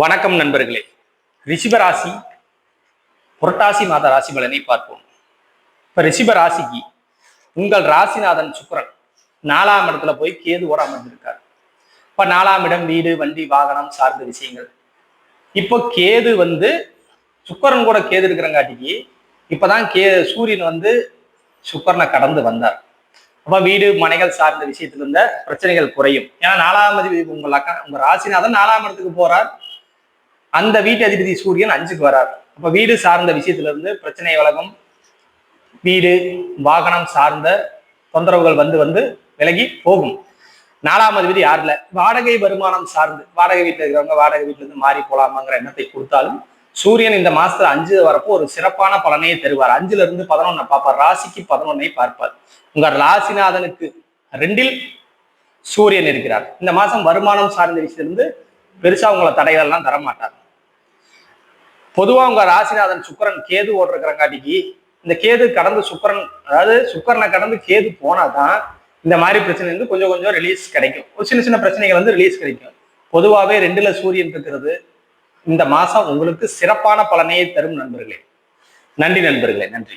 வணக்கம் நண்பர்களே. ரிஷிபராசி புரட்டாசி மாத ராசி பலனை பார்ப்போம். இப்ப ரிஷிபராசிக்கு உங்கள் ராசிநாதன் சுக்கிரன் நாலாம் இடத்துல போய் கேதுவோட அமர்ந்திருக்கார். இப்ப நாலாம் இடம் வீடு வண்டி வாகனம் சார்ந்த விஷயங்கள். இப்போ கேது வந்து சுக்கரன் கூட கேது இருக்கிறங்காட்டிக்கு இப்பதான் கே சூரியன் வந்து சுக்கரனை கடந்து வந்தார். அப்ப வீடு மனைகள் சார்ந்த விஷயத்துல இருந்த பிரச்சனைகள் குறையும். ஏன்னா நாலாம் அதிபதி உங்கள் அக்கா உங்க ராசிநாதன் நாலாம் இடத்துக்கு போறார். அந்த வீட்டு அதிபதி சூரியன் அஞ்சுக்கு வரார். அப்ப வீடு சார்ந்த விஷயத்துல இருந்து பிரச்சனை விலகும் வீடு வாகனம் சார்ந்த தொந்தரவுகள் வந்து வந்து விலகி போகும். நாலாம் அதிபதி யாருல? வாடகை வருமானம் சார்ந்து. வாடகை வீட்டுல இருக்கிறவங்க வாடகை வீட்டுல இருந்து மாறி போலாமாங்கிற எண்ணத்தை கொடுத்தாலும் சூரியன் இந்த மாசத்துல அஞ்சு வரப்போ ஒரு சிறப்பான பலனையை தருவார். அஞ்சுல இருந்து பதினொன்னை. பார்ப்பார் ராசிக்கு பதினொன்னை பார்ப்பார். உங்க ராசிநாதனுக்கு ரெண்டில் சூரியன் இருக்கிறார். இந்த மாசம் வருமானம் சார்ந்த விஷயத்திலிருந்து பெருசா உங்களை தடைகள்லாம் தரமாட்டார். பொதுவா உங்க ராசிநாதன் சுக்கரன் கேது ஓடுறக்கிறங்காட்டிக்கு இந்த கேது கடந்து சுக்கரன் அதாவது சுக்கரனை கடந்து கேது போனாதான் இந்த மாதிரி பிரச்சனை வந்து கொஞ்சம் கொஞ்சம் ரிலீஸ் கிடைக்கும். ஒரு சின்ன சின்ன பிரச்சனைகள் வந்து ரிலீஸ் கிடைக்கும். பொதுவாகவே ரெண்டுல சூரியன் இருக்கிறது இந்த மாசம் உங்களுக்கு சிறப்பான பலனையை தரும் நண்பர்களே. நன்றி நண்பர்களே நன்றி.